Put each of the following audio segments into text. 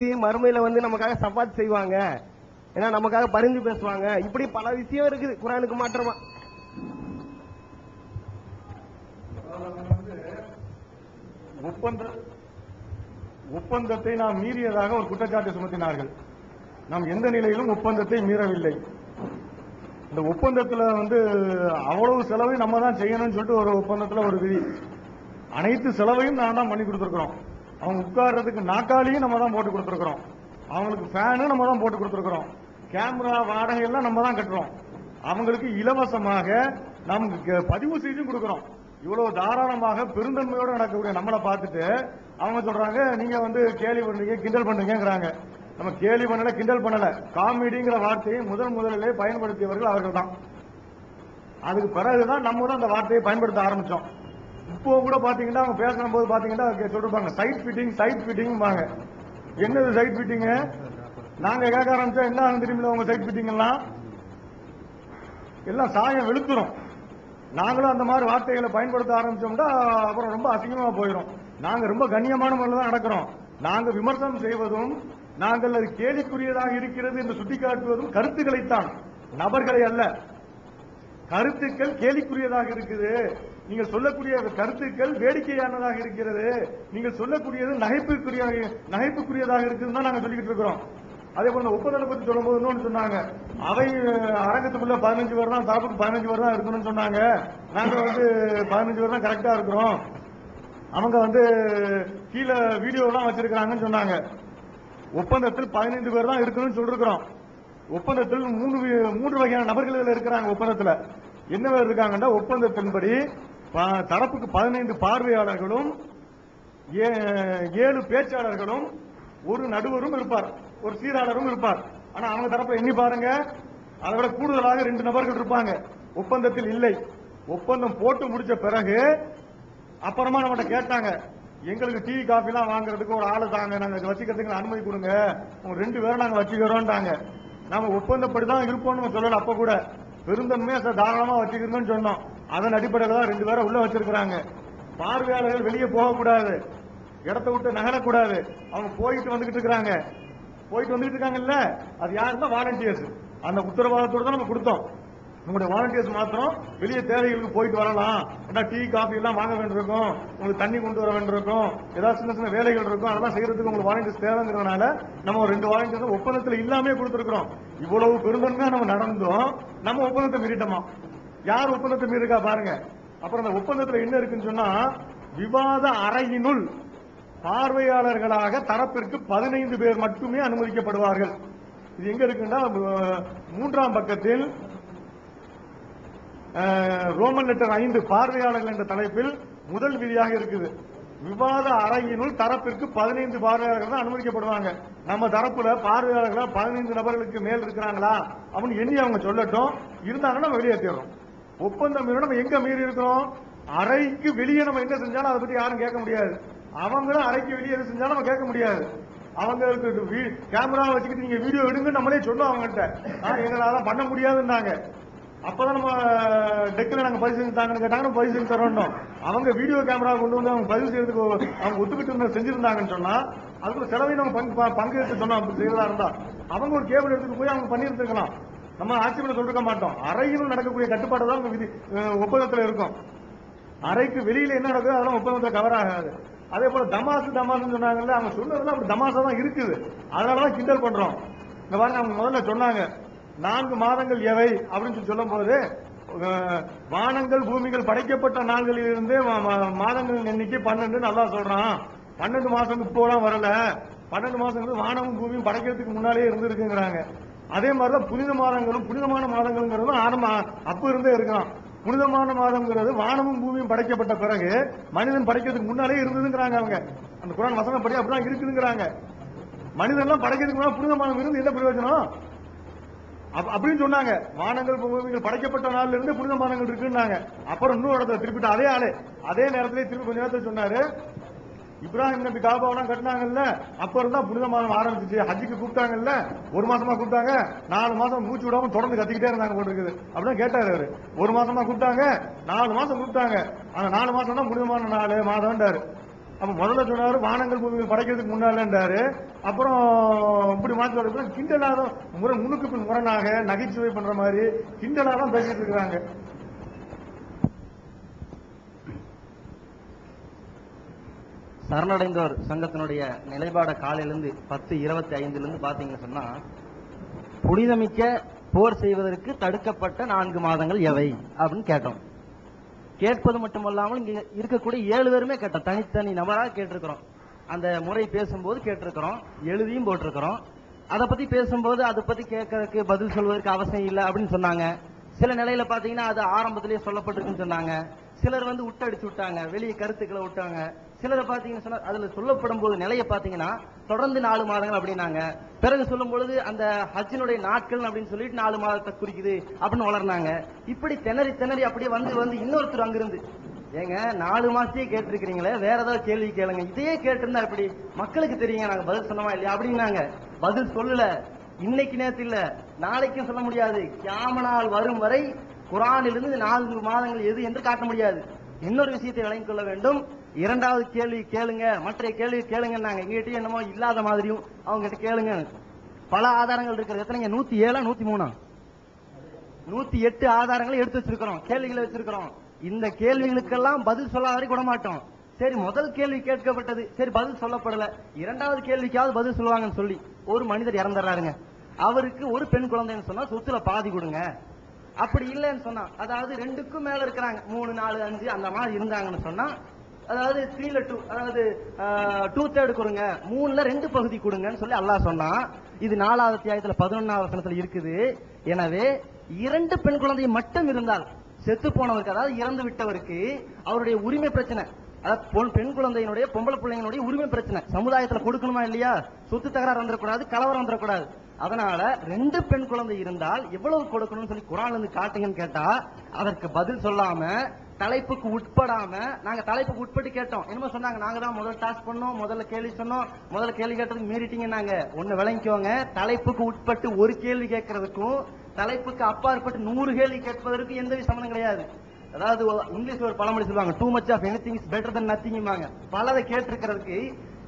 மறுமையில வந்து நமக்காக சப்பாத் செய்வாங்க. ஏன்னா நமக்காக பரிந்து பேசுவாங்க. இப்படி பல விஷயம் இருக்குது. குரானுக்கு மாற்றமா? ஒப்பந்த ஒப்பந்தத்தை நாம் மீறியதாக ஒரு குற்றச்சாட்டு சுமத்தினார்கள். நாம் எந்த நிலையிலும் ஒப்பந்தத்தை மீறவில்லை. இந்த ஒப்பந்தத்துல வந்து அவ்வளவு செலவையும் நம்ம தான் செய்யணும்னு சொல்லிட்டு ஒரு ஒப்பந்தத்துல ஒரு விதி. அனைத்து செலவையும் நான் தான் பண்ணி கொடுத்துருக்குறோம். அவங்க உட்கார்றதுக்கு நாக்காளியும் நம்ம தான் போட்டு கொடுத்துருக்குறோம். அவங்களுக்கு ஃபேனு நம்ம தான் போட்டு கொடுத்துருக்குறோம். கேமரா வாடகை எல்லாம் நம்ம தான் கட்டுறோம். அவங்களுக்கு இலவசமாக நமக்கு பதிவு செய்தும் கொடுக்குறோம். இவ்வளவு தாராளமாக பெருந்தன்மையோடு நடக்கக்கூடிய நம்மளை பார்த்துட்டு அவங்க சொல்றாங்க நீங்க வந்து கேலி பண்றீங்க கிண்டல் பண்றீங்கிறாங்க நம்ம கேலி பண்ணல கிண்டல் பண்ணல. காமெடிங்கிற வார்த்தையை முதல் முதலிலே பயன்படுத்தியவர்கள் அவர்கள் தான். அதுக்கு பிறகுதான் நம்ம தான் அந்த வார்த்தையை பயன்படுத்த ஆரம்பிச்சோம். இப்போ கூட பாத்தீங்கன்னா அவங்க பேசும் போது பாத்தீங்கன்னா சொல்லிருப்பாங்க சைட் ஃபிட்டிங் சைட் ஃபிட்டிங் பாங்க என்னது சைட் ஃபிட்டிங் நாங்க கேட்க ஆரம்பிச்சா என்ன ஆகும் தெரியுமில்ல உங்க சைட் ஃபிட்டிங் எல்லாம்? எல்லாம் சாயம் வெளுத்துரும். நாங்களும் அந்த மாதிரி வார்த்தைகளை பயன்படுத்த ஆரம்பிச்சோம்னா அப்புறம் ரொம்ப அசிங்கமா போயிடும் நாங்க ரொம்ப கண்ணியமான முறையில் தான் நடக்கிறோம். நாங்க விமர்சனம் செய்வதும் நாங்கள் அது கேலிக்குரியதாக இருக்கிறது என்று சுட்டிக்காட்டுவதும் கருத்துக்களைத்தான். நபர்களை அல்ல. கருத்துக்கள் கேலிக்குரியதாக இருக்குது. நீங்கள் சொல்லக்கூடிய கருத்துக்கள் வேடிக்கையானதாக இருக்கிறது. நீங்கள் சொல்லக்கூடியது நகைப்புக்குரிய நகைப்புக்குரியதாக இருக்குதுன்னு தான் சொல்லிக்கிட்டு இருக்கிறோம். அதே போல இந்த ஒப்பந்தத்தை பத்தி சொல்லும்போது இன்னொன்னு சொன்னாங்க. அவை அரங்கத்துக்குள்ள பதினஞ்சு பேர் தான் தரப்புக்கு பதினஞ்சு பேர் தான் இருக்கணும்னு சொன்னாங்க. நாங்கள் வந்து பதினஞ்சு பேர் தான் கரெக்டாக இருக்கிறோம். அவங்க வந்து கீழே வீடியோலாம் வச்சிருக்கிறாங்கன்னு சொன்னாங்க. ஒப்பந்தத்தில் பதினைந்து பேர் தான் இருக்கணும்னு சொல்லிருக்கிறோம். ஒப்பந்தத்தில் மூணு மூன்று வகையான நபர்கள் இருக்கிறாங்க ஒப்பந்தத்தில். என்ன இருக்காங்கன்னா ஒப்பந்தத்தின்படி தரப்புக்கு பதினைந்து பார்வையாளர்களும் ஏ- ஏழு பேச்சாளர்களும் ஒரு நடுவரும் இருப்பார் ஒரு சீராளரும் இருப்பார். ஆனா அவங்க தரப்புல எண்ணி பாருங்க. அதை விட கூடுதலாக ரெண்டு நபர்கள் இருப்பாங்க. ஒப்பந்தத்தில் இல்லை. ஒப்பந்தம் போட்டு முடிச்ச பிறகு அப்புறமா நம்மகிட்ட கேட்டாங்க எங்களுக்கு டீ காஃபி எல்லாம் வாங்குறதுக்கு ஒரு ஆளு தாங்க. நாங்க இதை வச்சுக்கிறதுக்கு அனுமதி கொடுங்க. உங்க ரெண்டு பேரும் நாங்க வச்சுக்கிறோம்ட்டாங்க. நாம ஒப்பந்தப்படி தான் இருப்போம்னு சொல்லல அப்ப கூட. பெருந்தன்மையா சார் தாராளமா வச்சுக்கிறோம்னு சொன்னோம். அதன் அடிப்படையில் தான் ரெண்டு பேரை உள்ள வச்சிருக்கிறாங்க. பார்வையாளர்கள் வெளியே போகக்கூடாது. இடத்த விட்டு நகரக்கூடாது. அவங்க போயிட்டு வந்துகிட்டு இருக்கிறாங்க போயிட்டு வந்துகிட்டு இருக்காங்கல்ல? அது யாருன்னா வாலண்டியர்ஸ் அந்த உத்தரவாதத்தோட தான் நம்ம கொடுத்தோம். உங்களுடைய வாலண்டியர்ஸ் மாத்திரம் வெளியே தேவைகளுக்கு போயிட்டு வரலாம். ஏன்னா டீ காஃபி எல்லாம் வாங்க வேண்டியிருக்கும். உங்களுக்கு தண்ணி கொண்டு வர வேண்டியிருக்கும். ஏதாவது சின்ன சின்ன வேலைகள் இருக்கும். அதெல்லாம் செய்யறதுக்கு உங்களுக்கு வாலண்டியர்ஸ் தேவைங்கிறதுனால நம்ம ஒரு ரெண்டு வாலண்டியர்ஸ் ஒப்பந்தத்தில் இல்லாமே கொடுத்துருக்குறோம். இவ்வளவு பெருந்தன்மையாக நம்ம நடந்தோம். நம்ம ஒப்பந்தத்தை மீறிட்டோமா? யார் ஒப்பந்தத்தை மீறிருக்கா பாருங்க. அப்புறம் அந்த ஒப்பந்தத்தில் என்ன இருக்குன்னு சொன்னா விவாத அறையினுள் பார்வையாளர்களாக தரப்பிற்கு பதினைந்து பேர் மட்டுமே அனுமதிக்கப்படுவார்கள். இது எங்க இருக்குன்னா மூன்றாம் பக்கத்தில் ரோமன் லெட்டர் ஐந்து பார்வையாளர்கள் என்ற தலைப்பில் முதல் விதியாக இருக்குது. விவாத அறையினுள் தரப்பிற்கு பதினைந்து பார்வையாளர்கள் தான் அனுமதிக்கப்படுவாங்க. நம்ம தரப்புல பார்வையாளர்களா பதினைந்து நபர்களுக்கு மேல் இருக்கிறாங்களா அப்படின்னு எண்ணி அவங்க சொல்லட்டும். இருந்தாங்கன்னா நம்ம வெளியேற்றிடுறோம் ஒப்பந்தம் மீறி நம்ம எங்க மீறி இருக்கிறோம்? அறைக்கு வெளியே நம்ம என்ன செஞ்சாலும் அதை பத்தி யாரும் கேட்க முடியாது. அவங்களும் அறைக்கு வெளியே எது செஞ்சாலும் நம்ம கேட்க முடியாது. அவங்களுக்கு கேமரா வச்சுக்கிட்டு நீங்க வீடியோ எடுங்க நம்மளே சொன்னோம் அவங்ககிட்ட ஆ, எங்களால பண்ண முடியாதுன்னாங்க. அப்பதான் நம்ம டெக்கில் நாங்க பதிவு செஞ்சு தாங்கன்னு கேட்டாங்க பதிவு செஞ்சு தரோம் அவங்க வீடியோ கேமரா கொண்டு வந்து அவங்க பதிவு செய்யறதுக்கு அவங்க ஒத்துக்கிட்டு இருந்த செஞ்சிருந்தாங்கன்னு சொன்னா அதுக்குள்ள செலவையும் நம்ம பங்கு ப- பங்கு எடுத்து சொன்னோம். அப்படி செய்யறதா இருந்தா அவங்க ஒரு கேபிள் எடுத்துட்டு போய் அவங்க பண்ணியிருந்துருக்கலாம். நம்ம ஆட்சியில் சொல்லிருக்க மாட்டோம். அறையில் நடக்கக்கூடிய கட்டுப்பாடு தான் விதி ஒப்பந்தத்தில் இருக்கும். அறைக்கு வெளியில என்ன நடக்குதோ அதெல்லாம் ஒப்பந்தத்தில் கவர் ஆகாது. அதே போல தமாசு தமாசுன்னு சொன்னாங்கல்ல அவங்க சொன்னதுல அப்படி தமாசா தான் இருக்குது. அதனாலதான் கிண்டல் பண்றோம். இந்த பாருங்க அவங்க முதல்ல சொன்னாங்க நான்கு மாதங்கள் எவை? அப்படின்னு சொல்லி சொல்லும் போது வானங்கள் பூமிகள் படைக்கப்பட்ட நாள்களில் இருந்து மாதங்கள் எண்ணிக்கை பன்னெண்டு நல்லா சொல்றான். பன்னெண்டு மாசம் இப்போலாம் வரல. பன்னெண்டு மாசங்கிறது வானமும் பூமியும் படைக்கிறதுக்கு முன்னாலே இருந்திருக்குங்கிறாங்க. அதே மாதிரிதான் புனித மாதங்களும் புனிதமான மாதங்கள்ங்கிறதும் ஆரம்ப அப்ப இருந்தே இருக்கலாம். புனிதமான மாதம்ங்கிறது வானமும் பூமியும் படைக்கப்பட்ட பிறகு மனிதன் படைக்கிறதுக்கு முன்னாலே இருந்ததுங்கிறாங்க அவங்க. அந்த குரான் வசனம் படி அப்படிதான் இருக்குதுங்கிறாங்க. மனிதன்லாம் படைக்கிறதுக்கு முன்னாடி புனித இருந்து என்ன பிரயோஜனம்? அப்படின்னு சொன்னாங்க. வானங்கள் பூமிகள் படைக்கப்பட்ட நாள்ல இருந்து புனித மாதங்கள் இருக்குன்னாங்க. அப்புறம் இன்னொரு இடத்துல திருப்பிட்டு அதே ஆளு அதே நேரத்திலே திருப்பி கொஞ்ச நேரத்தில் சொன்னாரு இப்ராஹிம் நபி காபாவெல்லாம் கட்டினாங்கல்ல அப்ப இருந்தா புனித மாதம் ஆரம்பிச்சிச்சு. ஹஜ்ஜுக்கு கூப்பிட்டாங்கல்ல ஒரு மாசமா கூப்பிட்டாங்க. நாலு மாசம் மூச்சு விடாம தொடர்ந்து கத்திக்கிட்டே இருந்தாங்க போல இருக்குது. அப்படின்னு கேட்டாரு அவரு. ஒரு மாசமா கூப்பிட்டாங்க நாலு மாசம் கூப்பிட்டாங்க. அந்த நாலு மாசம் தான் புனிதமான நாலு மாதம்ன்றாரு. அப்ப முதல்ல சொன்னாரு வானங்கள் பூமிகள் படைக்கிறதுக்கு முன்னாலன்றாரு. அப்புறம் இப்படி மாற்றி வரப்ப கிண்டலாக முறை முன்னுக்கு பின் முரணாக நகைச்சுவை பண்ற மாதிரி கிண்டலாக தான் பேசிட்டு இருக்கிறாங்க. சரணடைந்தோர் சங்கத்தினுடைய நிலைப்பாட காலையிலிருந்து பத்து இருபத்தி ஐந்துலேருந்து பார்த்தீங்கன்னு சொன்னால் புனிதமிக்க போர் செய்வதற்கு தடுக்கப்பட்ட நான்கு மாதங்கள் எவை அப்படின்னு கேட்டோம். கேட்பது மட்டுமல்லாமல் இங்கே இருக்கக்கூடிய ஏழு பேருமே கேட்டோம். தனித்தனி நபராக கேட்டிருக்கிறோம். அந்த முறை பேசும்போது கேட்டிருக்கிறோம். எழுதியும் போட்டிருக்கிறோம். அதை பற்றி பேசும்போது அதை பற்றி கேட்கறதுக்கு பதில் சொல்வதற்கு அவசியம் இல்லை அப்படின்னு சொன்னாங்க. சில நிலையில பார்த்தீங்கன்னா அது ஆரம்பத்திலேயே சொல்லப்பட்டிருக்குன்னு சொன்னாங்க. சிலர் வந்து விட்டடிச்சு விட்டாங்க. வெளியே கருத்துக்களை விட்டாங்க. சிலரை பார்த்தீங்கன்னு சொன்னால் அதில் சொல்லப்படும் போது நிலையை பார்த்தீங்கன்னா தொடர்ந்து நாலு மாதங்கள் அப்படின்னாங்க. பிறகு சொல்லும் பொழுது அந்த ஹஜ்ஜினுடைய நாட்கள் அப்படின்னு சொல்லிட்டு நாலு மாதத்தை குறிக்குது அப்படின்னு வளர்னாங்க இப்படி திணறி திணறி அப்படியே வந்து வந்து இன்னொருத்தர் அங்கிருந்து. ஏங்க நாலு மாசத்தையே கேட்டிருக்கிறீங்களே வேற ஏதாவது கேள்வி கேளுங்க. இதையே கேட்டிருந்தா எப்படி? மக்களுக்கு தெரியுங்க நாங்க பதில் சொன்னோமா இல்லையா அப்படின்னாங்க. பதில் சொல்லல. இன்னைக்கு நேத்து இல்ல. நாளைக்கும் சொல்ல முடியாது. கியாம நாள் வரும் வரை குரானிலிருந்து நான்கு மாதங்கள் எது என்று காட்ட முடியாது. இன்னொரு விஷயத்தை விளங்கிக் கொள்ள வேண்டும். இரண்டாவது கேள்வி கேளுங்க. மற்ற கேள்வி கேளுங்கன்னாங்க. எங்ககிட்ட என்னமோ இல்லாத மாதிரியும் அவங்க கிட்ட கேளுங்க. பல ஆதாரங்கள் இருக்கிறது. எத்தனைங்க? நூத்தி ஏழா? நூத்தி மூணா? நூத்தி எட்டு ஆதாரங்களை எடுத்து வச்சிருக்கிறோம். கேள்விகளை வச்சிருக்கிறோம். இந்த கேள்விகளுக்கெல்லாம் பதில் சொல்லாத வரைக்கும் விட மாட்டோம் சரி முதல் கேள்வி கேட்கப்பட்டது. சரி பதில் சொல்லப்படல. இரண்டாவது கேள்விக்காவது பதில் சொல்லுவாங்கன்னு சொல்லி ஒரு மனிதர் இறந்துடுறாருங்க. அவருக்கு ஒரு பெண் குழந்தைன்னு சொன்னா சொத்துல பாதி கொடுங்க. அப்படி இல்லைன்னு சொன்னா அதாவது ரெண்டுக்கும் மேல இருக்கிறாங்க. மூணு நாலு அஞ்சு அந்த மாதிரி இருந்தாங்கன்னு சொன்னா அதாவது த்ரீல டூ அதாவது டூ தேர்டு கொடுங்க. மூணுல ரெண்டு பகுதி கொடுங்கன்னு சொல்லி அல்லாஹ் சொன்னான். இது நாலாவது அத்தியாயத்துல பதினொன்னாவது வசனத்தில் இருக்குது. எனவே இரண்டு பெண் குழந்தை மட்டும் இருந்தால் செத்து போனவருக்கு அதாவது இறந்து விட்டவருக்கு அவருடைய உரிமை பிரச்சனை. அதாவது பொன் பெண் குழந்தையினுடைய பொம்பளை பிள்ளைங்களுடைய உரிமை பிரச்சனை. சமுதாயத்துல கொடுக்கணுமா இல்லையா? சொத்து தகராறு வந்துடக்கூடாது கலவரம் வந்துடக்கூடாது. அதனால ரெண்டு பெண் குழந்தை இருந்தால் எவ்வளவு கொடுக்கணும்னு சொல்லி குரான் வந்து காட்டுங்கன்னு கேட்டா அதற்கு பதில் சொல்லாம தலைப்புக்கு உட்படாம நாங்க தலைப்புக்கு உட்பட்டு கேட்டோம். என்னமோ சொன்னாங்க நாங்க தான் முதல் டாஸ்க் பண்ணோம் முதல்ல கேள்வி சொன்னோம் முதல்ல கேள்வி கேட்டதுக்கு மீறிட்டீங்க நாங்க. ஒண்ணு விளங்கிக்கோங்க தலைப்புக்கு உட்பட்டு ஒரு கேள்வி கேட்கறதுக்கும் தலைப்புக்கு அப்பாற்பட்டு நூறு கேள்வி கேட்பதற்கும் எந்த சம்மந்தம் கிடையாது. அதாவது இங்கிலீஷ்ல ஒரு பழமொழி சொல்லுவாங்க too much of any things better than நத்திங்காங்க பலதை கேட்டிருக்கிறதுக்கு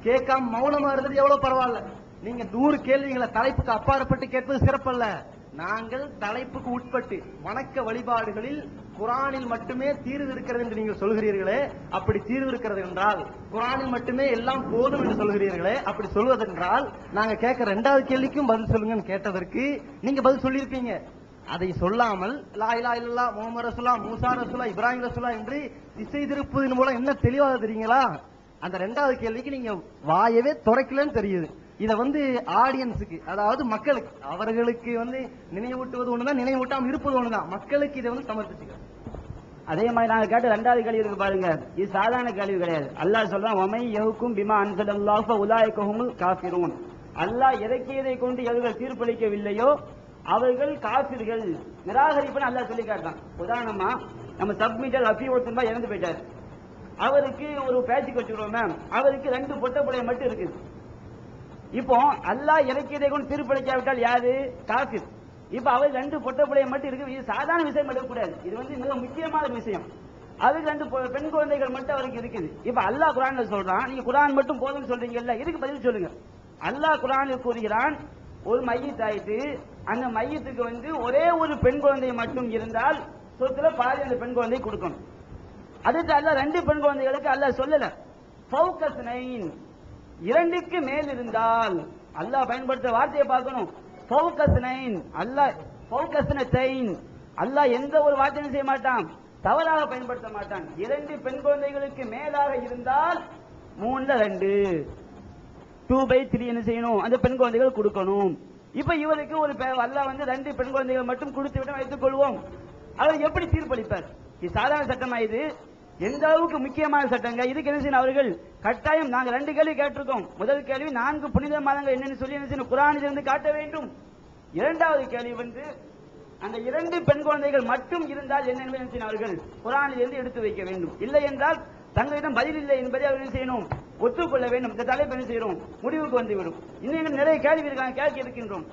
கேட்காம மௌனமா இருந்தது எவ்வளவு பரவாயில்ல. நீங்க நூறு கேள்விகளை தலைப்புக்கு அப்பாற்பட்டு கேட்பது சிறப்பல்ல. நாங்கள் தலைப்புக்கு உட்பட்டு வணக்க வழிபாடுகளில் குரானில் மட்டுமே தீர்வு இருக்கிறது என்று நீங்கள் சொல்கிறீர்களே அப்படி தீர்வு இருக்கிறது என்றால் குரானில் மட்டுமே எல்லாம் போதும் என்று சொல்கிறீர்களே அப்படி சொல்வதென்றால் நாங்க கேட்க ரெண்டாவது கேள்விக்கும் பதில் சொல்லுங்கன்னு கேட்டதற்கு நீங்க பதில் சொல்லியிருப்பீங்க. அதை சொல்லாமல் லா இல்லா இல்லல்லா முகமது ரசுல்லா மூசா ரசுல்லா இப்ராஹிம் ரசுல்லா என்று திசை திருப்பதன் மூலம் என்ன தெளிவாக தெரியுங்களா? அந்த ரெண்டாவது கேள்விக்கு நீங்க வாயவே துறைக்கலன்னு தெரியுது. இதை வந்து ஆடியன்ஸுக்கு அதாவது மக்களுக்கு அவர்களுக்கு வந்து நினைவூட்டுவது ஒண்ணுதான் நினைவூட்டாம இருப்பது தான் மக்களுக்கு இதை வந்து சமர்ப்பிச்சுக்கிறேன் அதே மாதிரி நாங்கள் கேட்ட ரெண்டாவது கேள்வி இருக்கு பாருங்க. இது சாதாரண கேள்வி கிடையாது. அல்லாஹ் சொல்றான் ஒமை எவுக்கும் பிமா அன்சலல்லாஹு உலாய்கஹுமுல் காஃபிரூன். அல்லாஹ் இறக்கியதை கொண்டு எவர்கள் தீர்ப்பளிக்கவில்லையோ அவர்கள் காபிர்கள் நிராகரிப்புன்னு அல்லாஹ் சொல்லி காட்டான் உதாரணமா நம்ம சப்மிட்டல் அபியோத்தன்பா இறந்து போயிட்டார். அவருக்கு ஒரு பேச்சு வச்சுக்கிறோம் மேம் அவருக்கு ரெண்டு பொட்டப்புடைய மட்டும் இருக்குது இப்போ அல்லாஹ் இறக்கியதை கொண்டு தீர்ப்பளிக்காவிட்டால் யாரு? காஃபிர். இப்ப அவர் ரெண்டு பொட்டப்புடைய மட்டும் இருக்கு. இது சாதாரண விஷயம் எடுக்கக்கூடாது இது வந்து மிக முக்கியமான விஷயம். அதுக்கு ரெண்டு பெண் குழந்தைகள் மட்டும் அவருக்கு இருக்குது. இப்ப அல்லாஹ் குரான் சொல்றான் நீங்க குரான் மட்டும் போதும் சொல்றீங்கல்ல இதுக்கு பதில் சொல்லுங்க. அல்லாஹ் குரானில் கூறுகிறான் ஒரு மையத் ஆயிட்டு அந்த மையத்துக்கு வந்து ஒரே ஒரு பெண் குழந்தை மட்டும் இருந்தால் சொத்துல பாதி அந்த பெண் குழந்தை கொடுக்கணும். அதுக்கு அல்ல ரெண்டு பெண் குழந்தைகளுக்கு அல்ல சொல்லல. ஃபௌகஸ் நைன். இரண்டுக்கு மேல் இருந்தால் அல்லாஹ் பயன்படுத்த வார்த்தையை பார்க்கணும். ஃபௌகஸ் நைன் அல்லாஹ் ஃபௌகஸ் அல்லாஹ் எந்த ஒரு வார்த்தையும் செய்ய மாட்டான். தவறாக பயன்படுத்த மாட்டான். இரண்டு பெண் குழந்தைகளுக்கு மேலாக இருந்தால் மூணுல ரெண்டு. டூ பை த்ரீ என்ன செய்யணும்? அந்த பெண் குழந்தைகள் கொடுக்கணும். இப்ப இவருக்கு ஒரு பே- அல்லாஹ் வந்து ரெண்டு பெண் குழந்தைகள் மட்டும் கொடுத்து விட்டு வைத்துக் கொள்வோம். அவர் எப்படி தீர்ப்பளிப்பார்? இது சாதாரண சட்டமா இது? எந்த அளவுக்கு முக்கியமான சட்டங்க? இதுக்கு என்ன செய்யணும் அவர்கள்? கட்டாயம் நாங்கள் ரெண்டு கேள்வி கேட்டிருக்கோம். முதல் கேள்வி நான்கு புனித மாதங்கள் என்னன்னு சொல்லி என்ன செய்யணும்? குரானிலிருந்து காட்ட வேண்டும். இரண்டாவது கேள்வி வந்து அந்த இரண்டு பெண் குழந்தைகள் மட்டும் இருந்தால் என்ன என்ன செய்யணும் அவர்கள்? குரானிலிருந்து எடுத்து வைக்க வேண்டும். இல்லை என்றால் தங்களிடம் பதில் இல்லை என்பதை அவர்கள் என்ன செய்யணும்? ஒத்துக்கொள்ள வேண்டும். இந்த தலைப்பு என்ன செய்யணும்? முடிவுக்கு வந்துவிடும். இன்னும் நிறைய கேள்வி இருக்காங்க கேட்க இருக்கின்றோம்.